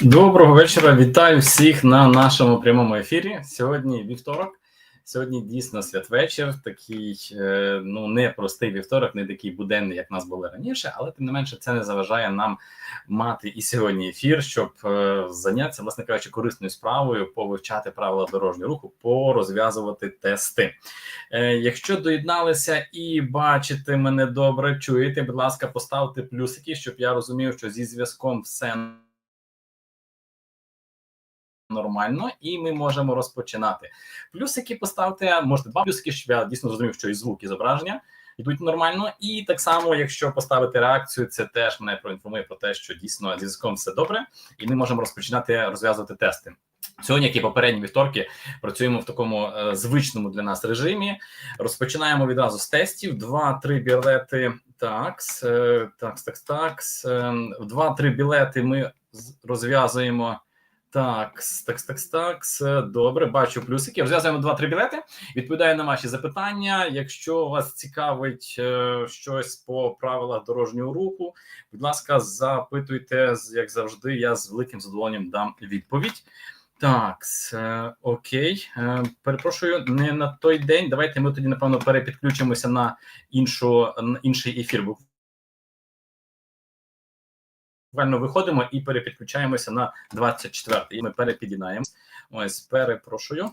Доброго вечора. Вітаю всіх на нашому прямому ефірі. Сьогодні вівторок. Сьогодні дійсно святвечір, такий е, ну не простий вівторок, не такий буденний, як нас були раніше, але тим не менше це не заважає нам мати і сьогодні ефір, щоб е, зайнятися, власне кажучи, корисною справою, повивчати правила дорожнього руху, порозв'язувати тести. Е, Якщо доєдналися і бачите мене добре, чуєте, будь ласка, поставте плюсики, щоб я розумів, що зі зв'язком все нормально, і ми можемо розпочинати. Плюсики поставте, можете два плюсики, щоб я дійсно зрозумів, що і звук, і зображення йдуть нормально. І так само, якщо поставити реакцію, це теж мене проінформує про те, що дійсно зі зв'язком все добре, і ми можемо розпочинати розв'язувати тести. Сьогодні, як і попередні вівторки, працюємо в такому е, звичному для нас режимі. Розпочинаємо відразу з тестів. Два-три білети. Такс, е, такс, такс, такс. Е, Два-три білети ми розв'язуємо. Так, такс, такс, такс. Добре, бачу плюсики. Розв'язуємо два-три білети. Відповідаю на ваші запитання. Якщо вас цікавить е, щось по правилах дорожнього руху, будь ласка, запитуйте, як завжди, я з великим задоволенням дам відповідь. Так, е, окей. Е, перепрошую, не на той день. Давайте ми тоді, напевно, перепідключимося на іншу на інший ефір. Буквально виходимо і перепідключаємося на 24-й. І ми перепідінаємо. Ось, перепрошую.